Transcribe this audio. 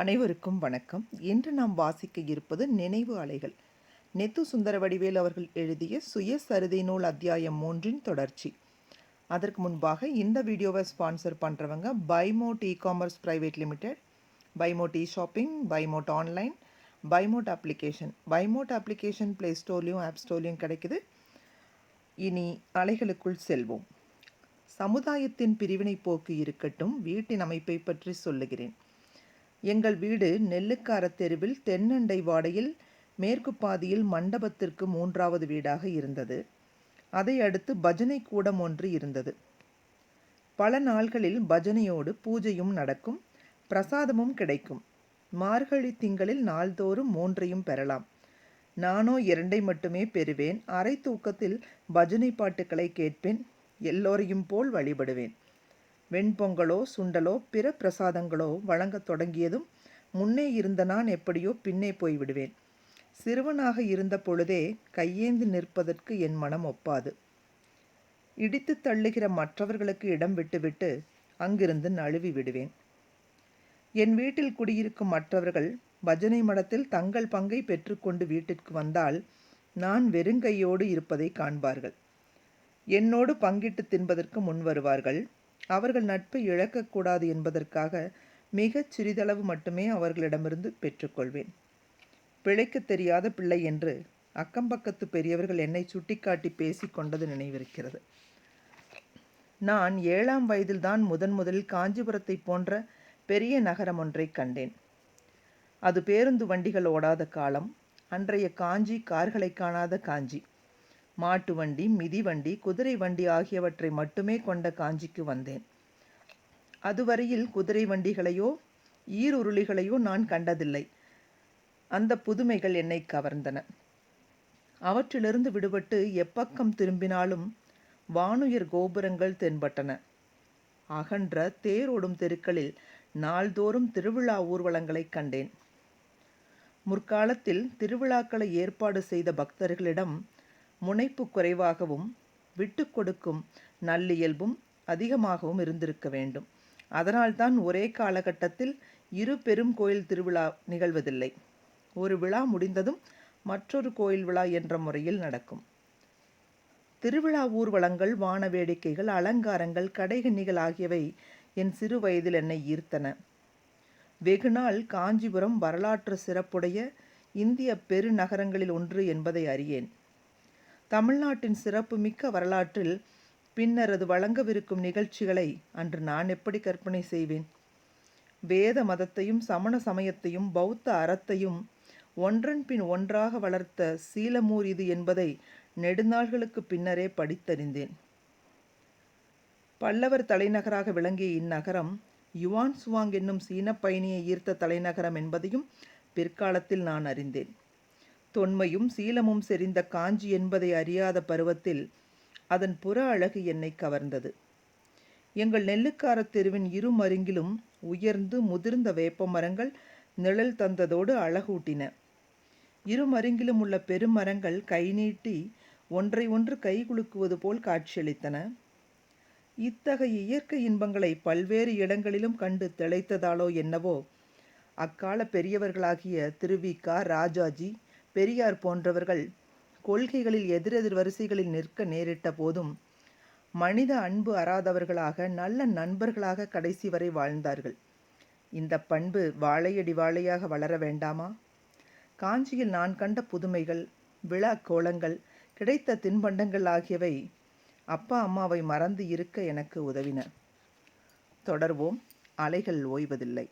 அனைவருக்கும் வணக்கம். இன்று நாம் வாசிக்க இருப்பது நினைவு அலைகள். நெத்து சுந்தர வடிவேல் அவர்கள் எழுதிய சுயசரிதை நூல் அத்தியாயம் மூன்றின் தொடர்ச்சி. அதற்கு முன்பாக இந்த வீடியோவை ஸ்பான்சர் பண்ணுறவங்க பைமோட் e commerce private limited பைமோட் e shopping பைமோட் online பைமோட் application. பைமோட் application play ஸ்டோர்லேயும் ஆப் ஸ்டோர்லேயும் கிடைக்குது. இனி அலைகளுக்குள் செல்வோம். சமுதாயத்தின் பிரிவினை போக்கு இருக்கட்டும் வீட்டின் அமைப்பை பற்றி சொல்லுகிறேன். எங்கள் வீடு நெல்லுக்கார தெருவில் தென்னண்டை வாடையில் மேற்கு பாதியில் மண்டபத்திற்கு மூன்றாவது வீடாக இருந்தது. அதை அடுத்து பஜனை கூடம் ஒன்று இருந்தது. பல நாள்களில் பஜனையோடு பூஜையும் நடக்கும் பிரசாதமும் கிடைக்கும். மார்கழி திங்களில் நாள்தோறும் மூன்றையும் பெறலாம். நானோ இரண்டை மட்டுமே பெறுவேன். அரை தூக்கத்தில் பஜனை பாட்டுக்களை கேட்பேன். எல்லோரையும் போல் வழிபடுவேன். வெண்பொங்கலோ சுண்டலோ பிற பிரசாதங்களோ வழங்கத் தொடங்கியதும் முன்னே இருந்த நான் எப்படியோ பின்னே போய்விடுவேன் சிறுவனாக இருந்த பொழுதே கையேந்து நிற்பதற்கு என் மனம் ஒப்பாது. இடித்து தள்ளுகிற மற்றவர்களுக்கு இடம் விட்டுவிட்டு அங்கிருந்து நழுவி விடுவேன். என் வீட்டில் குடியிருக்கும் மற்றவர்கள் பஜனை மடத்தில் தங்கள் பங்கை பெற்றுக்கொண்டு வீட்டிற்கு வந்தால் நான் வெறுங்கையோடு இருப்பதை காண்பார்கள். என்னோடு பங்கிட்டு தின்பதற்கு முன் வருவார்கள். அவர்கள் நட்பை இழக்கக்கூடாது என்பதற்காக மிகச் சிறிதளவு மட்டுமே அவர்களிடமிருந்து பெற்றுக்கொள்வேன். பிழைக்க தெரியாத பிள்ளை என்று அக்கம்பக்கத்து பெரியவர்கள் என்னை சுட்டிக்காட்டி பேசி கொண்டது நினைவிருக்கிறது. நான் ஏழாம் வயதில்தான் முதன் முதலில் காஞ்சிபுரத்தை போன்ற பெரிய நகரம் ஒன்றை கண்டேன். அது பேருந்து வண்டிகள் ஓடாத காலம் அன்றைய காஞ்சி கார்களை காணாத காஞ்சி. மாட்டு வண்டி மிதிவண்டி குதிரை வண்டி ஆகியவற்றை மட்டுமே கொண்ட காஞ்சிக்கு வந்தேன். அதுவரையில் குதிரை வண்டிகளையோ ஈருருளிகளையோ நான் கண்டதில்லை. அந்த புதுமைகள் என்னை கவர்ந்தன. அவற்றிலிருந்து விடுபட்டு எப்பக்கம் திரும்பினாலும் வானுயர் கோபுரங்கள் தென்பட்டன. அகன்ற தேரோடும் தெருக்களில் நாள்தோறும் திருவிழா ஊர்வலங்களை கண்டேன். முற்காலத்தில் திருவிழாக்களை ஏற்பாடு செய்த பக்தர்களிடம் முனைப்பு குறைவாகவும் விட்டு கொடுக்கும் நல்லியல்பும் அதிகமாகவும் இருந்திருக்க வேண்டும். அதனால்தான் ஒரே காலகட்டத்தில் இரு பெரும் கோயில் திருவிழா நிகழ்வதில்லை. ஒரு விழா முடிந்ததும் மற்றொரு கோயில் விழா என்ற முறையில் நடக்கும். திருவிழா ஊர்வலங்கள் வான வேடிக்கைகள் அலங்காரங்கள் கடைகண்ணிகள் ஆகியவை என் சிறு வயதில் என்னை ஈர்த்தன. வெகுநாள் காஞ்சிபுரம் வரலாற்று சிறப்புடைய இந்திய பெருநகரங்களில் ஒன்று என்பதை அறியேன். தமிழ்நாட்டின் சிறப்புமிக்க வரலாற்றில் பின்னர் அது வழங்கவிருக்கும் நிகழ்ச்சிகளை அன்று நான் எப்படி கற்பனை செய்வேன்? வேத மதத்தையும் சமண சமயத்தையும் பௌத்த அறத்தையும் ஒன்றன் பின் ஒன்றாக வளர்த்த சீலமூர் இது என்பதை நெடுநாள்களுக்கு பின்னரே படித்தறிந்தேன். பல்லவர் தலைநகராக விளங்கிய இந்நகரம் யுவான் சுவாங் என்னும் சீன பயணியை ஈர்த்த தலைநகரம் என்பதையும் பிற்காலத்தில் நான் அறிந்தேன். தொன்மையும் சீலமும் செறிந்த காஞ்சி என்பதை அறியாத பருவத்தில் அதன் புற அழகு என்னை கவர்ந்தது. எங்கள் நெல்லுக்கார தெருவின் இரு மருங்கிலும் உயர்ந்து முதிர்ந்த வேப்ப மரங்கள் நிழல் தந்ததோடு அழகூட்டின. இரு மருங்கிலும் உள்ள பெருமரங்கள் கை நீட்டி ஒன்றை ஒன்று கை குலுக்குவது போல் காட்சியளித்தன. இத்தகைய இயற்கை இன்பங்களை பல்வேறு இடங்களிலும் கண்டு திளைத்ததாலோ என்னவோ அக்கால பெரியவர்களாகிய திருவிக்கா ராஜாஜி பெரியார் போன்றவர்கள் கொள்கைகளில் எதிரெதிர் வரிசைகளில் நிற்க நேரிட்ட போதும் மனித அன்பு அறாதவர்களாக நல்ல நண்பர்களாக கடைசி வரை வாழ்ந்தார்கள். இந்த பண்பு வாழையடி வாழையாக வளர வேண்டாமா? காஞ்சியில் நான் கண்ட புதுமைகள் விழா கோலங்கள் கிடைத்த தின்பண்டங்கள் ஆகியவை அப்பா அம்மாவை மறந்து இருக்க எனக்கு உதவின. தொடர்வோம். அலைகள் ஓய்வதில்லை.